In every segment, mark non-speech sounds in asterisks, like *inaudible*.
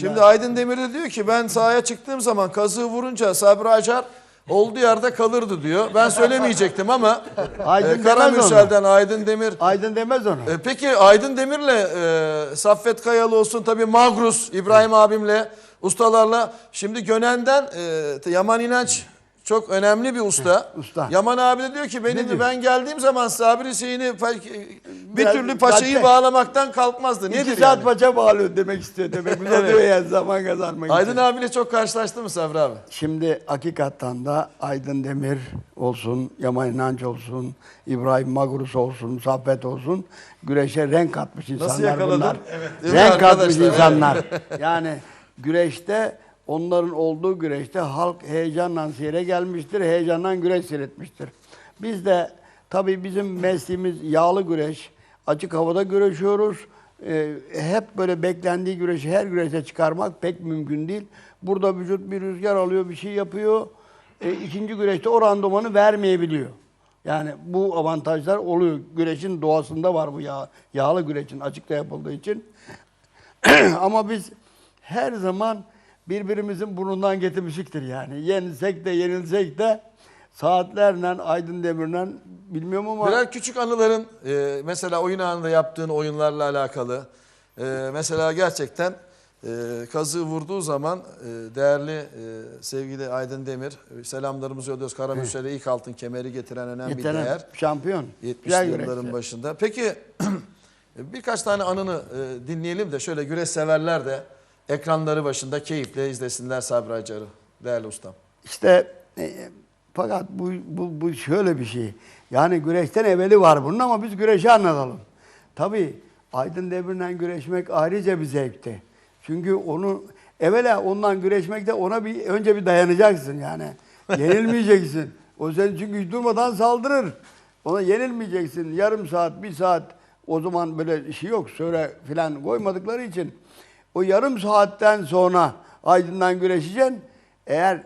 Şimdi Aydın Demir de diyor ki ben sahaya çıktığım zaman kazığı vurunca Sabri Acar olduğu yerde kalırdı diyor. Ben söylemeyecektim ama *laughs* Aydın e, Karamürsel'den Aydın Demir. Aydın demez onu. E, peki Aydın Demir'le e, Saffet Kayalı olsun tabii Magrus İbrahim abimle ustalarla şimdi Gönen'den e, Yaman İnanç çok önemli bir usta. usta. Yaman abi de diyor ki benim diyor? ben geldiğim zaman Sabri Hüseyin'i bir türlü paçayı zaten- bağlamaktan kalkmazdı. Nedir İki saat yani? maça bağlıyor demek istiyor. Demek *laughs* uzatıyor yani zaman kazanmak Aydın için. abiyle çok karşılaştı mı Sabri abi? Şimdi hakikaten da Aydın Demir olsun, Yaman İnanç olsun, İbrahim Magrus olsun, Saffet olsun güreşe renk katmış insanlar yakaladın? bunlar. Evet, renk katmış insanlar. yani güreşte onların olduğu güreşte halk heyecanla seyre gelmiştir, heyecanla güreş seyretmiştir. Biz de tabii bizim mesleğimiz yağlı güreş, açık havada güreşiyoruz. Ee, hep böyle beklendiği güreşi her güreşe çıkarmak pek mümkün değil. Burada vücut bir rüzgar alıyor, bir şey yapıyor. Ee, ikinci güreşte o randımanı vermeyebiliyor. Yani bu avantajlar oluyor. Güreşin doğasında var bu yağ, yağlı güreşin açıkta yapıldığı için. *clears throat* Ama biz her zaman birbirimizin burnundan getirmişiktir yani. Yenilsek de yenilsek de saatlerle Aydın Demir'le bilmiyorum ama Birer küçük anıların e, mesela oyun anında yaptığın oyunlarla alakalı. E, mesela gerçekten e, kazığı vurduğu zaman e, değerli e, sevgili Aydın Demir e, selamlarımızı yolluyoruz. Karamürsel'e ilk altın kemeri getiren önemli bir getiren değer. şampiyon. 70'li Güzel yılların güreşçi. başında. Peki *clears throat* birkaç tane anını e, dinleyelim de şöyle güreş severler de ekranları başında keyifle izlesinler Sabri Acar'ı. Değerli ustam. İşte e, fakat bu, bu, bu şöyle bir şey. Yani güreşten evveli var bunun ama biz güreşi anlatalım. Tabii Aydın Demir'le güreşmek ayrıca bir zevkti. Çünkü onu evvela ondan güreşmekte ona bir önce bir dayanacaksın yani. *laughs* Yenilmeyeceksin. O seni çünkü durmadan saldırır. Ona yenilmeyeceksin. Yarım saat, bir saat o zaman böyle şey yok. Söyle filan koymadıkları için o yarım saatten sonra Aydın'dan güreşeceksin. Eğer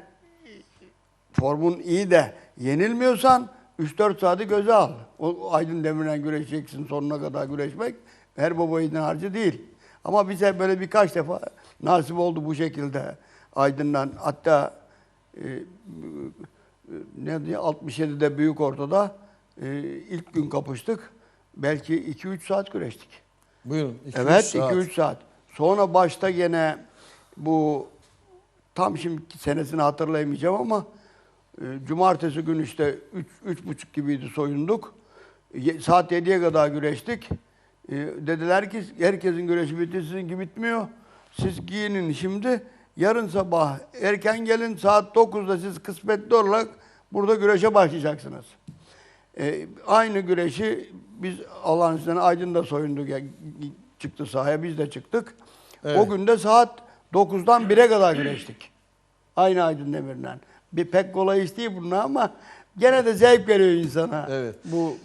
formun iyi de yenilmiyorsan 3-4 saati göze al. O Aydın Demir'le güreşeceksin sonuna kadar güreşmek her baba yiğidin harcı değil. Ama bize böyle birkaç defa nasip oldu bu şekilde Aydın'dan hatta e, ne diye 67'de büyük ortada e, ilk gün kapıştık. Belki 2-3 saat güreştik. Buyurun. iki, Evet üç saat. 2-3 saat. Sonra başta gene bu tam şimdi senesini hatırlayamayacağım ama e, cumartesi gün işte 3 üç, buçuk gibiydi soyunduk. Ye- saat 7'ye kadar güreştik. E, dediler ki herkesin güreşi bitti sizinki bitmiyor. Siz giyinin şimdi. Yarın sabah erken gelin saat 9'da siz kısmetli olarak burada güreşe başlayacaksınız. E, aynı güreşi biz Allah'ın izniyle Aydın'da soyunduk. Yani çıktı sahaya biz de çıktık. Evet. O günde saat 9'dan 1'e kadar güreştik. Aynı Aydın Demir'den. Bir pek kolay iş değil bunlar ama gene de zevk veriyor insana. Evet. Bu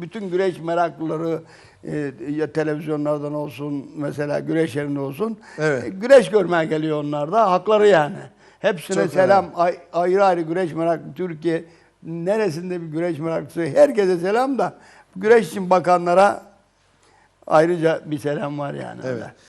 bütün güreş meraklıları e, ya televizyonlardan olsun mesela güreş yerinde olsun. Evet. e, güreş görmeye geliyor onlar da. Hakları yani. Hepsine Çok selam. Ay- ayrı ayrı güreş meraklı Türkiye neresinde bir güreş meraklısı herkese selam da güreş için bakanlara ayrıca bir selam var yani. Evet.